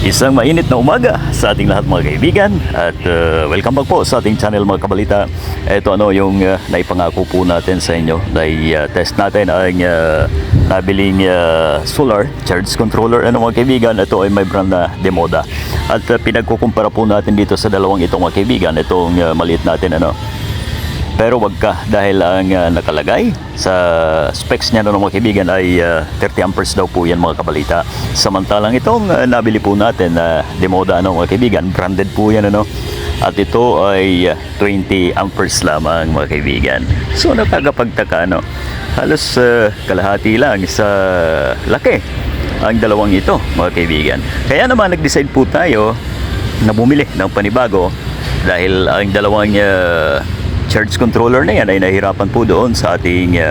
Isang mainit na umaga sa ating lahat mga kaibigan at uh, welcome back po sa ating channel mga kabalita. Ito ano yung uh, naipangako po natin sa inyo na test natin ang uh, nabiling uh, solar charge controller ano mga kaibigan. Ito ay may brand na Demoda at uh, pinagkukumpara po natin dito sa dalawang itong mga kaibigan. Itong uh, maliit natin ano pero wag ka dahil ang uh, nakalagay sa specs niya no, mga kaibigan ay uh, 30 amperes daw po yan mga kabalita. Samantalang itong uh, nabili po natin na uh, Demoda ano, mga kaibigan, branded po yan ano. At ito ay uh, 20 amperes lamang mga kaibigan. So nakakapagtaka ano, halos uh, kalahati lang sa laki ang dalawang ito mga kaibigan. Kaya naman nag-decide po tayo na bumili ng panibago dahil ang dalawang uh, charge controller na yan ay nahirapan po doon sa ating uh,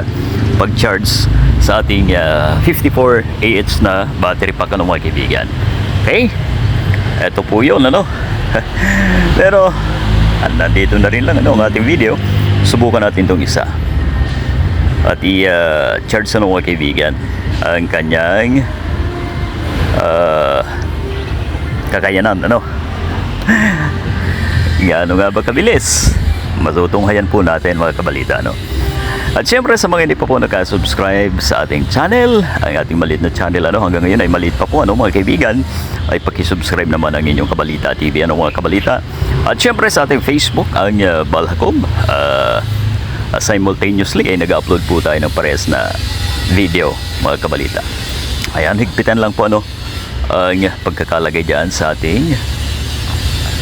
pag-charge sa ating uh, 54 AH na battery pack ano mga kaibigan. Okay? Ito po yun ano. Pero nandito na rin lang ano ang ating video. Subukan natin itong isa. At i-charge uh, ano mga kaibigan ang kanyang uh, kakayanan ano. Gaano nga ba kabilis? Matutunghayan po natin mga kabalita no? At syempre sa mga hindi pa po nakasubscribe sa ating channel, ang ating maliit na channel ano, hanggang ngayon ay maliit pa po ano mga kaibigan, ay pakisubscribe naman ang inyong Kabalita TV ano mga kabalita. At syempre sa ating Facebook, ang uh, Balhakob, uh, uh, simultaneously ay nag-upload po tayo ng pares na video mga kabalita. Ayan, higpitan lang po ano ang pagkakalagay dyan sa ating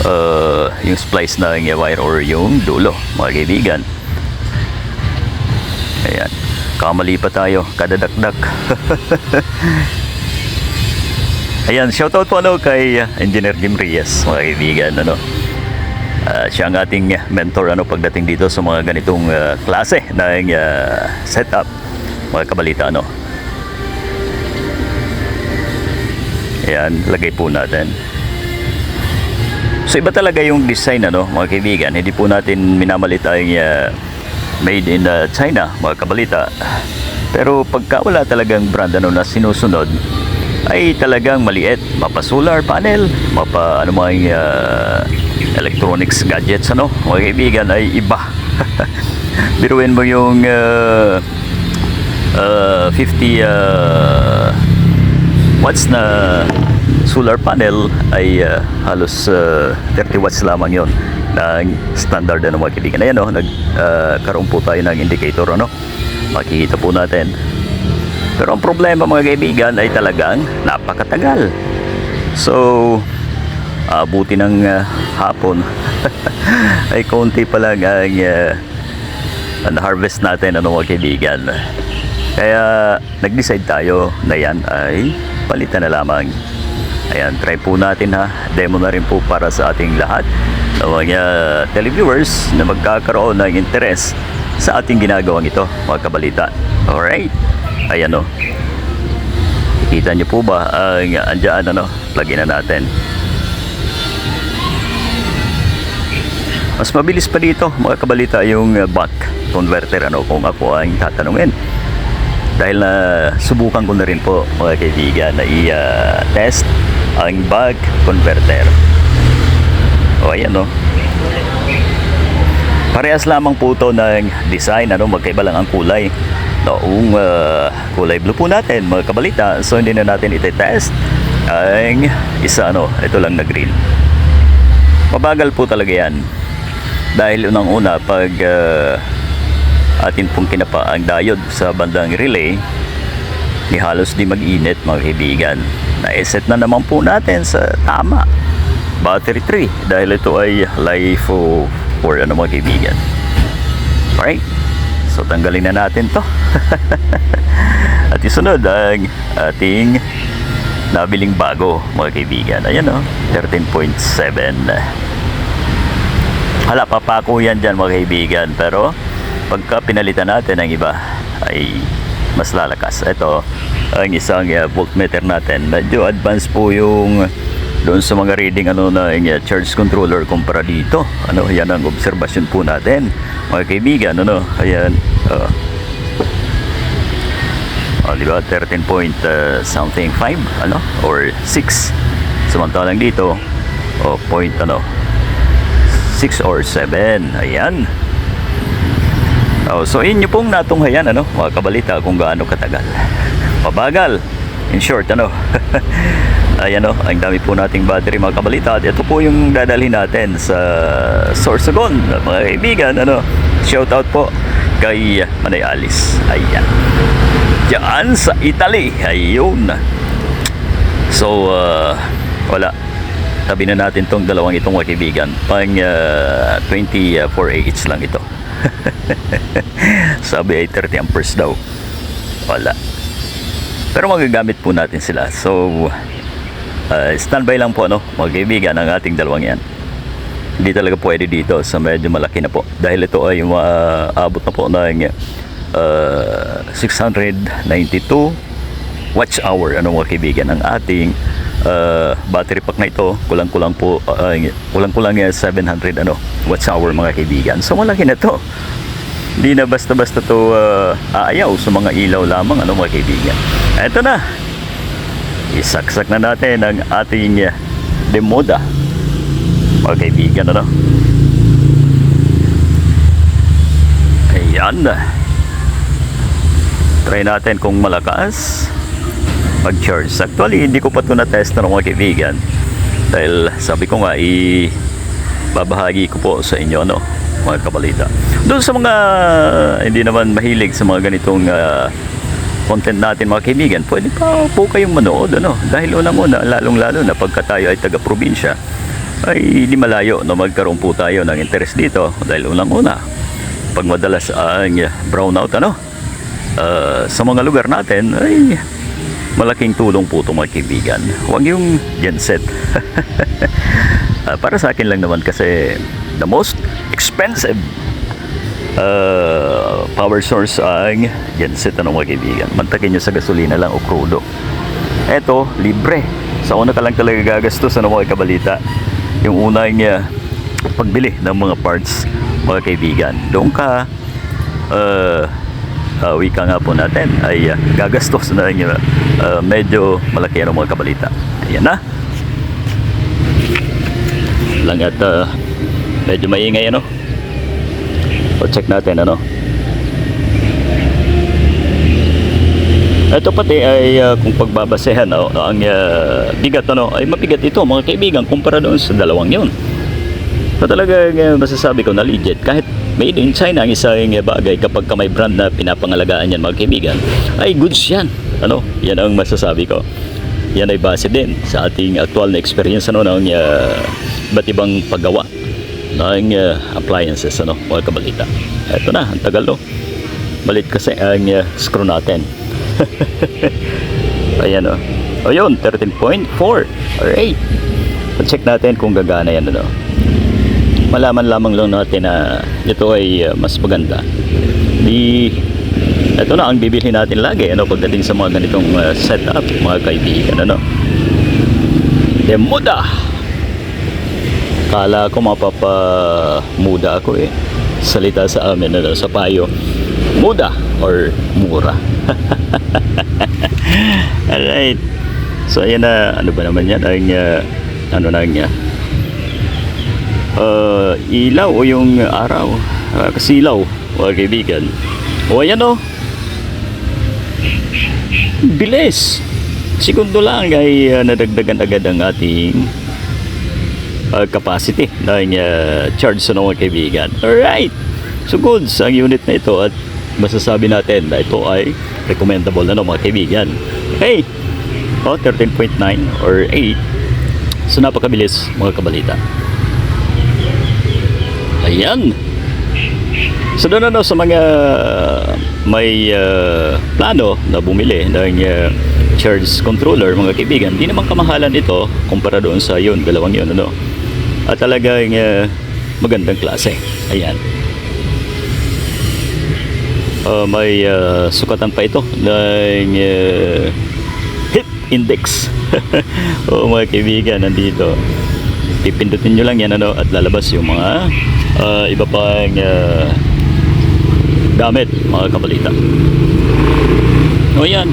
uh, yung splice na yung wire or yung dulo mga kaibigan. Ayan. Kamali pa tayo kadadakdak ayan shoutout po ano kay Engineer Jim Reyes mga kaibigan ano. Uh, siya ang ating mentor ano pagdating dito sa mga ganitong uh, klase ng uh, setup mga kabalita ano. Ayan, lagay po natin. So iba talaga yung design ano, mga kaibigan. Hindi po natin minamalit ang uh, made in uh, China, mga kabalita. Pero pagka wala talagang brand ano na sinusunod, ay talagang maliit. Mapa solar panel, mapa ano mga uh, electronics gadgets ano, mga kaibigan ay iba. Biruin mo yung uh, uh, 50 uh, watts na solar panel ay uh, halos uh, 30 watts lamang yon ng standard ano mga kaibigan. Ayan o, nagkaroon uh, po tayo ng indicator ano. Makikita po natin. Pero ang problema mga kaibigan ay talagang napakatagal. So, abuti ng uh, hapon ay konti pa lang ang uh, harvest natin ano mga kaibigan. Kaya nag-decide tayo na yan ay palitan na lamang. Ayan, try po natin ha. Demo na rin po para sa ating lahat ng mga televiewers na magkakaroon ng interes sa ating ginagawang ito, mga kabalita. Alright? Ayan o. Kita niyo po ba ang andyan ano? Plugin na natin. Mas mabilis pa dito, mga kabalita, yung back converter ano kung ako ang tatanungin dahil na subukan ko na rin po mga kaibigan na i-test ang bag converter. O ayan no? Parehas lamang po ito ng design ano? Magkaiba lang ang kulay. Noong uh, kulay blue po natin mga kabalita. So hindi na natin iti-test ang isa ano? Ito lang na green mabagal po talaga yan. Dahil unang una pag uh, atin pong kinapa ang diode sa bandang relay ni halos di mag-init mga kaibigan. Na-set na naman po natin sa tama. Battery 3 dahil ito ay life for ano mga kaibigan. Alright so tanggalin na natin to. At isunod ang ating nabiling bago mga kaibigan. Ayan o 13.7 hala papako yan dyan mga kaibigan pero pagka pinalitan natin ang iba ay mas lalakas. Ito ang isang uh, voltmeter natin. Medyo advanced po yung doon sa mga reading ano na yung uh, charge controller kumpara dito. Ano, yan ang obserbasyon po natin. Mga kaibigan, ano, ayan. Uh, oh, di ba? 13 point uh, something 5, ano? Or 6 Samantalang dito, oh, point ano, 6 or 7. Ayan. Oh, so inyo pong natunghayan ano, mga kabalita kung gaano katagal. Pabagal. In short, ano. Ayan o, ang dami po nating battery mga kabalita. At ito po yung dadalhin natin sa Sorsogon, mga kaibigan. Ano, shout out po kay Manay Alice. Ayan. Diyan sa Italy. Ayun. So, uh, wala. Tabi na natin tong dalawang itong mga kaibigan. Pang uh, 24 AH lang ito. Sabi ay 30 amperes daw. Wala. Pero magagamit po natin sila. So, uh, standby lang po, no, mga kaibigan, ang ating dalawang yan. Hindi talaga pwede dito sa medyo malaki na po. Dahil ito ay maabot na po ng uh, 692 watch hour ano mga kaibigan ang ating uh, battery pack na ito. Kulang-kulang po uh, kulang-kulang uh, 700 ano watch hour mga kaibigan. So malaki na to. Hindi na basta-basta to uh, aayaw sa mga ilaw lamang ano mga kaibigan. Eto na. Isaksak na natin ang ating uh, demoda. Mga kaibigan ano? Ayan. Try natin kung malakas mag-charge. Actually, hindi ko pa ito na-test na mga kaibigan. Dahil sabi ko nga, i babahagi ko po sa inyo, no? Mga kabalita. Doon sa mga hindi naman mahilig sa mga ganitong ah, content natin mga kaibigan, pwede pa po kayong manood, ano? Dahil unang-una, lalong-lalo na pagka tayo ay taga-probinsya, ay di malayo na magkaroon po tayo ng interest dito. Dahil unang-una, pag madalas ang brownout, ano? Ah, sa mga lugar natin, ay malaking tulong po ito mga kaibigan. Huwag yung genset. Ah, para sa akin lang naman kasi the most expensive uh, power source ang genset ano mga kaibigan. Mantakin nyo sa gasolina lang o krudo. Eto, libre. Sa una ka lang talaga gagastos ano mga kabalita. Yung unang uh, pagbili ng mga parts mga kaibigan. Doon ka uh, uh, wika nga po natin ay uh, gagastos na rin uh, medyo malaki ang mga kabalita. Ayan na. Lang at uh, medyo maingay ano. O check natin ano. Ito pati ay uh, kung pagbabasehan no, ang uh, bigat ano ay mabigat ito mga kaibigan kumpara doon sa dalawang yun. So talaga uh, masasabi ko na legit kahit made in China ang isang bagay kapag ka may brand na pinapangalagaan yan mga kaibigan ay goods yan ano? Yan ang masasabi ko. Yan ay base din sa ating actual na experience ano ng uh, iba't ibang paggawa ng uh, appliances ano mga kabalita. Eto na ang tagal no? Balit kasi ang uh, screw natin. Ayan o o yun 13.4 alright. Check natin kung gagana yan ano. Malaman lamang lang natin na ito ay uh, mas maganda. Di ito na ang bibilhin natin lagi ano pagdating sa mga ganitong uh, setup mga kaibigan ano. Demoda. Kala ko mapapa muda ako eh. Salita sa amin ano sa payo. Muda or mura. Alright. So ayan na ano ba naman yan ang uh, ano na niya uh, ilaw o yung araw uh, kasilaw mga kaibigan o ayan o bilis. Segundo lang ay uh, nadagdagan agad ang ating uh, capacity ng uh, charge sa mga kaibigan. Alright. So goods ang unit na ito at masasabi natin na ito ay recommendable na no, mga kaibigan. Hey! Oh, 13.9 or 8 so napakabilis mga kabalita. Ayan. So doon ano sa mga may uh, plano na bumili ng uh, charge controller mga kaibigan, di naman kamahalan ito kumpara doon sa yun, dalawang yun ano. At talagang uh, magandang klase. Ayan. Uh, may uh, sukatan pa ito ng uh, hit index. o mga kaibigan, nandito pipindutin nyo lang yan ano at lalabas yung mga uh, iba pang uh, gamit mga kabalita o yan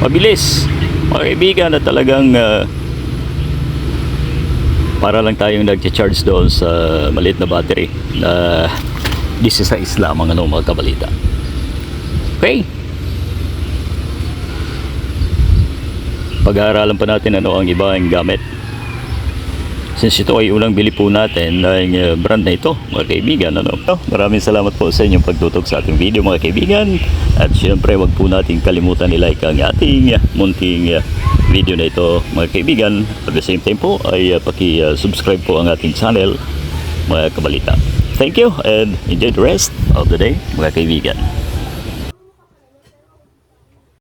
mabilis mga kaibigan at talagang uh, para lang tayong nag-charge doon sa maliit na battery na 16 lamang ano mga kabalita. Okay. Pag-aaralan pa natin ano ang ibang gamit. Since ito ay unang bili po natin ng uh, brand na ito, mga kaibigan. Ano? Oh, maraming salamat po sa inyong pagtutok sa ating video, mga kaibigan. At syempre, wag po natin kalimutan i-like ang ating uh, munting uh, video na ito, mga kaibigan. At the same time po, ay paki-subscribe po ang ating channel, mga kabalita. Thank you and enjoy the rest of the day, mga kaibigan.